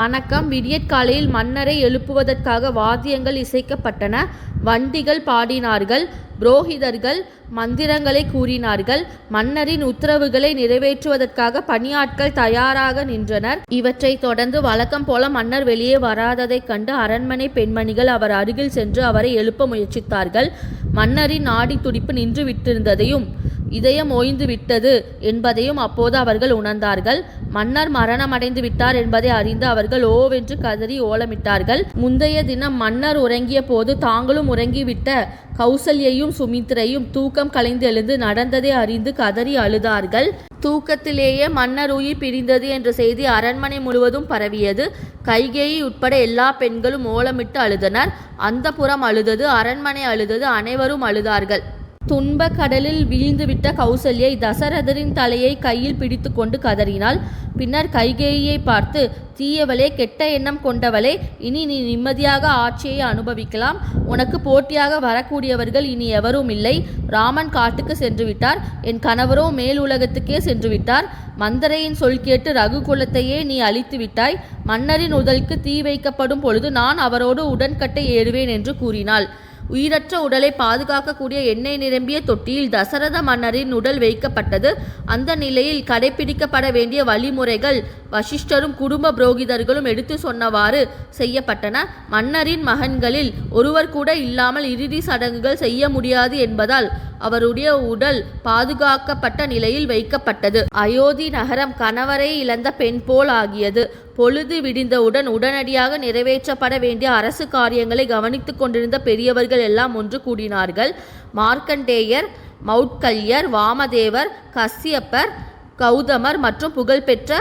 வணக்கம். விடியற்காலையில் மன்னரை எழுப்புவதற்காக வாத்தியங்கள் இசைக்கப்பட்டன. வண்டிகள் பாடினார்கள். புரோகிதர்கள் மந்திரங்களை கூறினார்கள். மன்னரின் உத்தரவுகளை நிறைவேற்றுவதற்காக பணியாட்கள் தயாராக நின்றனர். இவற்றைத் தொடர்ந்து வழக்கம் போல மன்னர் வெளியே வராததைக் கண்டு அரண்மனை பெண்மணிகள் அவர் அருகில் சென்று அவரை எழுப்ப முயற்சித்தார்கள். மன்னரின் நாடி துடிப்பு நின்று விட்டிருந்ததையும் இதயம் ஓய்ந்து விட்டது என்பதையும் அப்போது அவர்கள் உணர்ந்தார்கள். மன்னர் மரணமடைந்து விட்டார் என்பதை அறிந்து அவர்கள் ஓவென்று கதறி ஓலமிட்டார்கள். முந்தைய தினம் மன்னர் உறங்கிய போது தாங்களும் உறங்கிவிட்ட கௌசல்யையும் சுமித்ரையும் தூக்கம் கலைந்து எழுந்து நடந்ததை அறிந்து கதறி அழுதார்கள். தூக்கத்திலேயே மன்னர் உயிர் பிரிந்தது என்ற செய்தி அரண்மனை முழுவதும் பரவியது. கைகேயி உட்பட எல்லா பெண்களும் ஓலமிட்டு அழுதனர். அந்த புறம் அழுதது அரண்மனை அழுதது அனைவரும் அழுதார்கள். துன்ப கடலில் வீழ்ந்துவிட்ட கௌசல்யை தசரதரின் தலையை கையில் பிடித்துக்கொண்டு கதறினாள். பின்னர் கைகேயை பார்த்து தீயவளே கெட்ட எண்ணம் கொண்டவளே இனி நீ நிம்மதியாக ஆட்சியை அனுபவிக்கலாம். உனக்கு போட்டியாக வரக்கூடியவர்கள் இனி எவரும் இல்லை. ராமன் காட்டுக்கு சென்று விட்டார். என் கணவரோ மேல் உலகத்துக்கே சென்று விட்டார். மந்தரையின் சொல் கேட்டு ரகுகுலத்தையே நீ அழித்து விட்டாய். மன்னரின் உதலுக்கு தீ வைக்கப்படும் பொழுது நான் அவரோடு உடன்கட்டை ஏறுவேன் என்று கூறினாள். உயிரற்ற உடலை பாதுகாக்கக்கூடிய எண்ணெய் நிரம்பிய தொட்டியில் தசரத மன்னரின் உடல் வைக்கப்பட்டது. அந்த நிலையில் கடைபிடிக்கப்பட வேண்டிய வழிமுறைகள் வசிஷ்டரும் குடும்ப புரோகிதர்களும் எடுத்து சொன்னவாறு செய்யப்பட்டன. மன்னரின் மகன்களில் ஒருவர் கூட இல்லாமல் இறுதி சடங்குகள் செய்ய முடியாது என்பதால் அவருடைய உடல் பாதுகாக்கப்பட்ட நிலையில் வைக்கப்பட்டது. அயோத்தி நகரம் கணவரை இழந்த பெண் போல் ஆகியது. பொழுது விடிந்தவுடன் உடனடியாக நிறைவேற்றப்பட வேண்டிய அரசு காரியங்களை கவனித்துக் கொண்டிருந்த பெரியவர்கள் எல்லாம் ஒன்று கூடினார்கள். மார்க்கண்டேயர் மௌட்கல்யர் வாமதேவர் கஸ்யப்பர் கௌதமர் மற்றும் புகழ்பெற்ற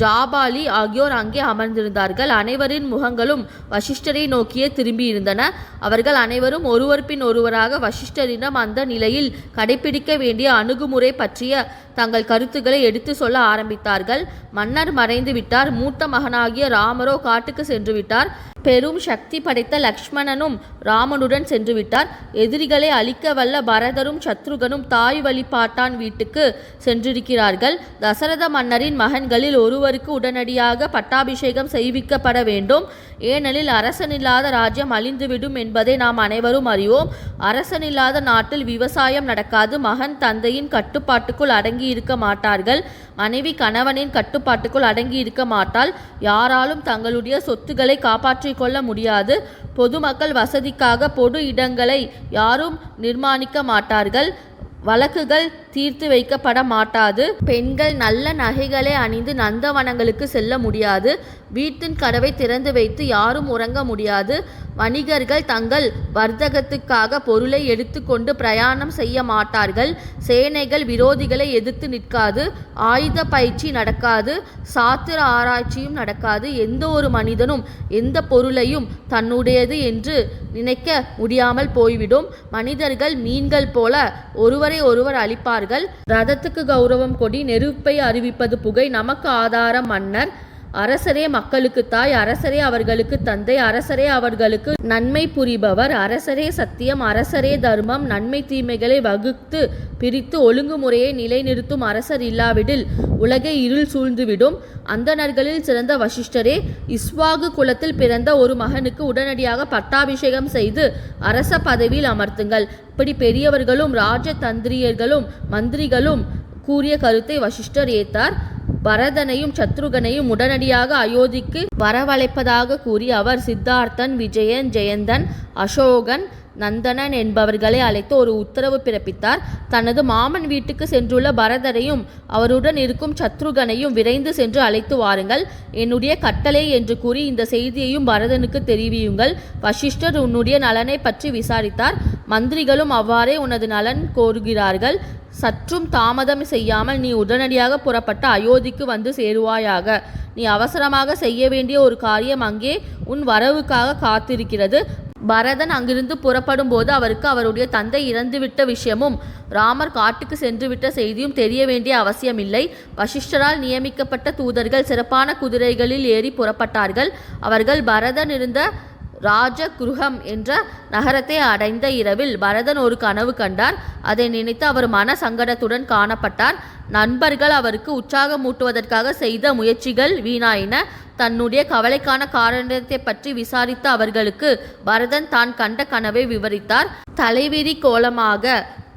ஜாபாலி ஆகியோர் அங்கே அமர்ந்திருந்தார்கள். அனைவரின் முகங்களும் வசிஷ்டரை நோக்கியே திரும்பியிருந்தன. அவர்கள் அனைவரும் ஒருவர் பின் ஒருவராக வசிஷ்டரிடம் அந்த நிலையில் கடைபிடிக்க வேண்டிய அணுகுமுறை பற்றிய தங்கள் கருத்துக்களை எடுத்து சொல்ல ஆரம்பித்தார்கள். மன்னர் மறைந்து விட்டார் மூத்த மகனாகிய ராமரோ காட்டுக்கு சென்று விட்டார் பெரும் சக்தி படைத்த லக்ஷ்மணனும் ராமனுடன் சென்று விட்டார் எதிரிகளை அழிக்க வல்ல பரதரும் சத்ருகனும் தாய் வழிபாட்டான் வீட்டுக்கு சென்றிருக்கிறார்கள். தசரத மன்னரின் மகன்களில் ஒருவருக்கு உடனடியாக பட்டாபிஷேகம் செய்விக்கப்பட வேண்டும். ஏனெனில் அரசனில்லாத ராஜ்யம் அழிந்துவிடும் என்பதை நாம் அனைவரும் அறிவோம். அரசனில்லாத நாட்டில் விவசாயம் நடக்காது. மகன் தந்தையின் கட்டுப்பாட்டுக்குள் அடங்கி இருக்க மாட்டார்கள். மனைவி கணவனின் கட்டுப்பாட்டுக்குள் அடங்கி இருக்க மாட்டால் யாராலும் தங்களுடைய சொத்துக்களை காப்பாற்றிக் கொள்ள முடியாது. பொதுமக்கள் வசதிக்காக பொது இடங்களை யாரும் நிர்மாணிக்க மாட்டார்கள். வழக்குகள் தீர்த்து வைக்கப்பட மாட்டாது பெண்கள் நல்ல நகைகளை அணிந்து நந்தவனங்களுக்கு செல்ல முடியாது. வீட்டின் கதவை திறந்து வைத்து யாரும் உறங்க முடியாது. வணிகர்கள் தங்கள் வர்த்தகத்துக்காக பொருளை எடுத்துக்கொண்டு பிரயாணம் செய்ய மாட்டார்கள். சேனைகள் விரோதிகளை எதிர்த்து நிற்காது. ஆயுத பயிற்சி நடக்காது. சாத்திர ஆராய்ச்சியும் நடக்காது. எந்த ஒரு மனிதனும் எந்த பொருளையும் தன்னுடையது என்று நினைக்க முடியாமல் போய்விடும். மனிதர்கள் மீன்கள் போல ஒருவரை ஒருவர் அறிவிப்பார்கள் ரதத்துக்கு கௌரவம் கொடி நெருப்பை அறிவிப்பது புகை. நமக்கு ஆதாரம் மன்னர். அரசரே மக்களுக்கு தாய் அரசரே அவர்களுக்கு தந்தை அரசரே அவர்களுக்கு நன்மை புரிபவர். அரசரே சத்தியம் அரசரே தர்மம் நன்மை தீமைகளை வகுத்து பிரித்து ஒழுங்குமுறையை நிலைநிறுத்தும் அரசர் இல்லாவிடில் உலகை இருள் சூழ்ந்துவிடும். அந்தணர்களில் சிறந்த வசிஷ்டரே இஸ்வாகு குலத்தில் பிறந்த ஒரு மகனுக்கு உடனடியாக பட்டாபிஷேகம் செய்து அரச பதவியில் அமர்த்துங்கள். இப்படி பெரியவர்களும் ராஜதந்திரியர்களும் மந்திரிகளும் கூறிய கருத்தை வசிஷ்டர் ஏத்தார். பரதனையும் சத்ருகனையும் உடனடியாக அயோத்திக்கு வரவழைப்பதாக கூறி அவர் சித்தார்த்தன் விஜயன் ஜெயந்தன் அசோகன் நந்தனன் என்பவர்களை அழைத்து ஒரு உத்தரவு பிறப்பித்தார். தனது மாமன் வீட்டுக்கு சென்றுள்ள பரதரையும் அவருடன் இருக்கும் சத்ருகனையும் விரைந்து சென்று அழைத்து வாருங்கள். என்னுடைய கட்டளை என்று கூறி இந்த செய்தியையும் பரதனுக்கு தெரிவியுங்கள். வசிஷ்டர் உன்னுடைய நலனை பற்றி விசாரித்தார். மந்திரிகளும் அவ்வாறே உனது நலன் கோருகிறார்கள். சற்றும் தாமதம் செய்யாமல் நீ உடனடியாக புறப்பட்ட அயோத்திக்கு வந்து சேருவாயாக. நீ அவசரமாக செய்ய வேண்டிய ஒரு காரியம் அங்கே உன் வரவுக்காக காத்திருக்கிறது. பரதன் அங்கிருந்து புறப்படும் போது அவருக்கு அவருடைய தந்தை இறந்துவிட்ட விஷயமும் ராமர் காட்டுக்கு சென்றுவிட்ட செய்தியும் தெரிய வேண்டிய அவசியமில்லை. வசிஷ்டரால் நியமிக்கப்பட்ட தூதர்கள் சிறப்பான குதிரைகளில் ஏறி புறப்பட்டார்கள். அவர்கள் பரதன் இருந்த ராஜகுருகம் என்ற நகரத்தை அடைந்த இரவில் பரதன் ஒரு கனவு கண்டார் அதை நினைத்து அவர் மன சங்கடத்துடன் காணப்பட்டார் நண்பர்கள் அவருக்கு உற்சாகமூட்டுவதற்காக செய்த முயற்சிகள் வீணாயின தன்னுடைய கவலைக்கான காரணத்தை பற்றி விசாரித்த அவர்களுக்கு பரதன் தான் கண்ட கனவை விவரித்தார். தலைவிரி கோலமாக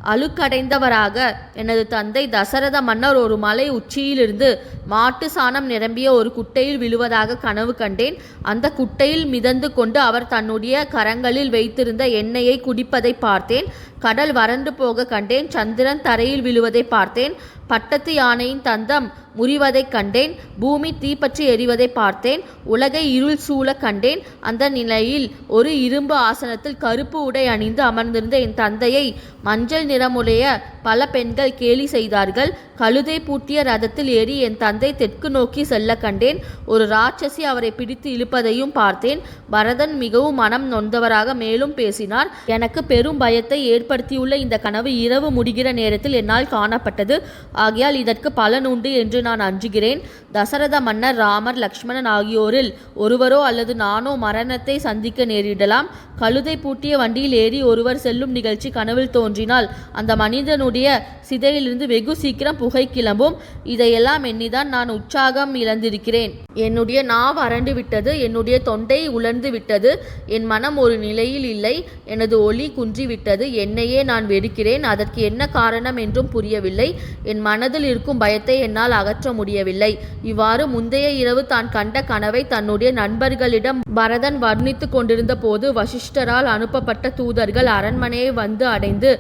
அழுக்கடைந்தவராக எனது தந்தை தசரத மன்னர் ஒரு மலை உச்சியிலிருந்து மாட்டு சாணம் நிரம்பிய ஒரு குட்டையில் விழுவதாக கனவு கண்டேன். அந்த குட்டையில் மிதந்து கொண்டு அவர் தன்னுடைய கரங்களில் வைத்திருந்த எண்ணெயை குடிப்பதை பார்த்தேன். கடல் வறண்டு போக கண்டேன். சந்திரன் தரையில் விழுவதை பார்த்தேன். பட்டத்து யானையின் தந்தம் முறிவதைக் கண்டேன். பூமி தீப்பற்றி எரிவதை பார்த்தேன். உலகை இருள் சூழ கண்டேன். அந்த நிலையில் ஒரு இரும்பு ஆசனத்தில் கருப்பு உடை அணிந்து அமர்ந்திருந்த என் தந்தையை மஞ்சள் நிறமுடைய பல பெண்கள் கேலி செய்தார்கள். கழுதை பூட்டிய ரதத்தில் ஏறி என் தந்தை தெற்கு நோக்கி செல்ல கண்டேன். ஒரு ராட்சசி அவரை பிடித்து இழுப்பதையும் பார்த்தேன். பரதன் மிகவும் மனம் நொந்தவராக மேலும் பேசினார். எனக்கு பெரும் பயத்தை ஏற்படுத்தியுள்ள இந்த கனவு இரவு முடிகிற நேரத்தில் என்னால் காணப்பட்டது. ஆகையால் இதற்கு பலன் உண்டு என்று நான் அஞ்சுகிறேன். தசரத மன்னர் ராமர் லக்ஷ்மணன் ஆகியோரில் ஒருவரோ அல்லது நானோ மரணத்தை சந்திக்க நேரிடலாம். கழுதை பூட்டிய வண்டியில் ஏறி ஒருவர் செல்லும் நிகழ்ச்சி கனவில் தோன்றினால் அந்த மனிதனுடைய சிதையிலிருந்து வெகு சீக்கிரம் புகை கிளம்பும். இதையெல்லாம் எண்ணிதான் நான் உற்சாகம் இழந்திருக்கிறேன். என்னுடைய நாவ் அரண்டு விட்டது என்னுடைய தொண்டை உலர்ந்து விட்டது. என் மனம் ஒரு நிலையில் இல்லை எனது ஒளி குன்றிவிட்டது என்னையே நான் வெறுக்கிறேன். அதற்கு என்ன காரணம் என்றும் புரியவில்லை. என் மனதில் இருக்கும் பயத்தை என்னால் அகற்ற முடியவில்லை. இவ்வாறு முந்தைய இரவு தான் கண்ட கனவை தன்னுடைய நண்பர்களிடம் பரதன் வர்ணித்துக் கொண்டிருந்த போது வசிஷ்டரால் அனுப்பப்பட்ட தூதர்கள் அரண்மனையை வந்து அடைந்து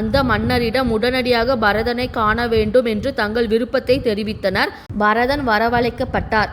அந்த மன்னரிடம் உடனடியாக பரதனை காண வேண்டும் என்று தங்கள் விருப்பத்தை தெரிவித்தனர். பரதன் வரவழைக்கப்பட்டார்.